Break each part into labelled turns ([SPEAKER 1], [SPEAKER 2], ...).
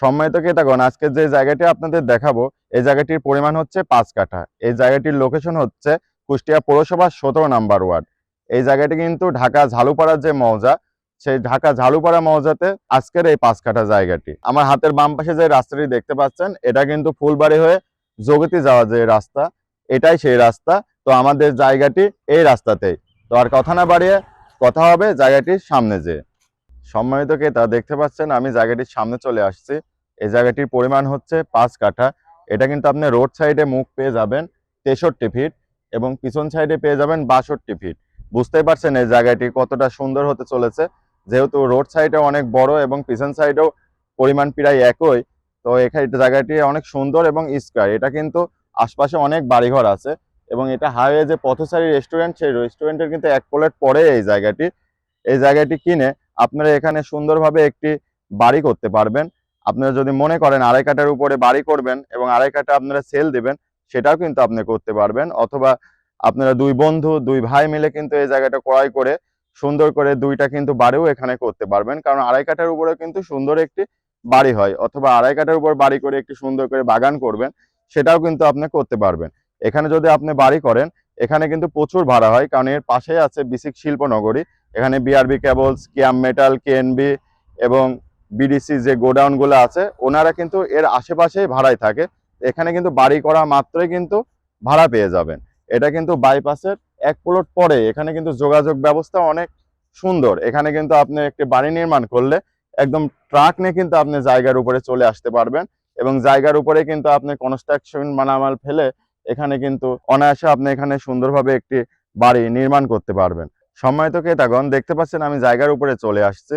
[SPEAKER 1] সম্মানিত ক্রেতাগণ, আজকে যে জায়গাটি আপনাদের দেখাবো, এই জায়গাটির পরিমাণ হচ্ছে পাঁচ কাঠা। এই জায়গাটির লোকেশন হচ্ছে কুষ্টিয়া পৌরসভার সতেরো নাম্বার ওয়ার্ড। এই জায়গাটি কিন্তু ঢাকা ঝালুপাড়ার যে মৌজা সেই ঢাকা ঝালুপাড়া মৌজাতে আজকের এই পাঁচ কাঠা জায়গাটি। আমার হাতের বাম পাশে যে রাস্তাটি দেখতে পাচ্ছেন, এটা কিন্তু ফুলবাড়ি হয়ে জগতি যাওয়া যে রাস্তা, এটাই সেই রাস্তা। তো আমাদের জায়গাটি এই রাস্তাতেই। তো আর কথা না বাড়িয়ে কথা হবে জায়গাটির সামনে যে। সম্মানিত ক্রেতা, দেখতে পাচ্ছেন আমি জায়গাটির সামনে চলে আসছি। এই জায়গাটির পরিমাণ হচ্ছে পাঁচ কাঠা। এটা কিন্তু আপনি রোড সাইডে মুখ পেয়ে যাবেন তেষট্টি ফিট এবং পিছন সাইডে পেয়ে যাবেন বাষট্টি ফিট। বুঝতেই পারছেন এই জায়গাটি কতটা সুন্দর হতে চলেছে। যেহেতু রোড সাইডে অনেক বড় এবং পিছন সাইডেও পরিমাণ প্রায় একই, তো এখানে জায়গাটি অনেক সুন্দর এবং স্কোয়ার। এটা কিন্তু আশপাশে অনেক বাড়িঘর আছে এবং এটা হাইওয়ে যে পথচারী রেস্টুরেন্ট, সেই রেস্টুরেন্টের কিন্তু এক প্লেট পরে এই জায়গাটি। এই জায়গাটি কিনে আপনারা এখানে সুন্দরভাবে একটি বাড়ি করতে পারবেন। আপনারা যদি মনে করেন আড়াই কাঠার উপরে বাড়ি করবেন এবং আড়াই কাঠা আপনারা সেল দেবেন, সেটাও কিন্তু আপনি করতে পারবেন। অথবা আপনারা দুই বন্ধু, দুই ভাই মিলে কিন্তু এই জায়গাটা ক্রয় করে সুন্দর করে দুইটা কিন্তু বাড়িও এখানে করতে পারবেন। কারণ আড়াই কাঠার উপরে কিন্তু সুন্দর একটি বাড়ি হয়, অথবা আড়াই কাঠার উপর বাড়ি করে একটি সুন্দর করে বাগান করবেন, সেটাও কিন্তু আপনি করতে পারবেন। এখানে যদি আপনি বাড়ি করেন, এখানে কিন্তু প্রচুর ভাড়া হয়, কারণ এর পাশেই আছে বিসিক শিল্পনগরী। এখানে বিআরবি কেবলস কিয়াম মেটাল কেএনবি এবং বিডিসি যে গোডাউনগুলো আছে, ওনারা কিন্তু এর আশেপাশেই ভাড়ায় থাকে। এখানে কিন্তু বাড়ি করা মাত্রই কিন্তু ভাড়া পেয়ে যাবেন। এটা কিন্তু বাইপাসের এক প্লট পরে। এখানে কিন্তু যোগাযোগ ব্যবস্থা অনেক সুন্দর। এখানে কিন্তু আপনি একটি বাড়ি নির্মাণ করলে একদম ট্রাক নিয়ে কিন্তু আপনি জায়গার উপরে চলে আসতে পারবেন এবং জায়গার উপরে কিন্তু আপনি কনস্ট্রাকশন মালামাল ফেলে এখানে কিন্তু অনায়াসে আপনি এখানে সুন্দরভাবে একটি বাড়ি নির্মাণ করতে পারবেন। সম্মানিত ক্রেতাগণ, দেখতে পাচ্ছেন আমি জায়গার উপরে চলে আসছি।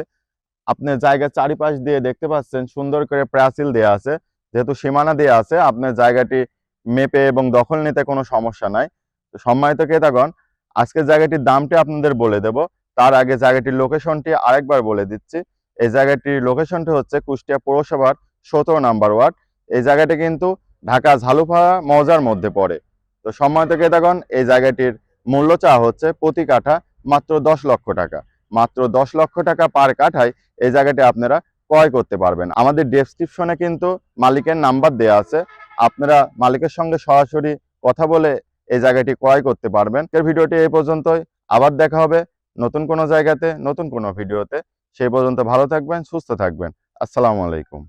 [SPEAKER 1] আপনি জায়গার চারিপাশ দিয়ে দেখতে পাচ্ছেন সুন্দর করে প্রাচীল দেওয়া আছে। যেহেতু সীমানা দেওয়া আছে আপনার জায়গাটি মেপে এবং দখল নিতে কোনো সমস্যা নাই। তো সম্মানিত ক্রেতাগণ, আজকের জায়গাটির দামটি আপনাদের বলে দেব। তার আগে জায়গাটির লোকেশনটি আরেকবার বলে দিচ্ছি। এই জায়গাটির লোকেশনটি হচ্ছে কুষ্টিয়া পৌরসভার সতেরো নাম্বার ওয়ার্ড। এই জায়গাটি কিন্তু ঢাকা ঝালুপাড়া মৌজার মধ্যে পড়ে। তো সম্মানিত ক্রেতাগণ, এই জায়গাটির মূল্য চাওয়া হচ্ছে প্রতি কাঠা মাত্র দশ লক্ষ টাকা। মাত্র দশ লক্ষ টাকা পার কাঠায় এই জায়গাটি আপনারা ক্রয় করতে পারবেন। আমাদের ডেসক্রিপশনে কিন্তু মালিকের নাম্বার দেওয়া আছে। আপনারা মালিকের সঙ্গে সরাসরি কথা বলে এই জায়গাটি ক্রয় করতে পারবেন। এর ভিডিওটি এই পর্যন্তই। আবার দেখা হবে নতুন কোনো জায়গাতে, নতুন কোনো ভিডিওতে। সেই পর্যন্ত ভালো থাকবেন, সুস্থ থাকবেন। আসসালামু আলাইকুম।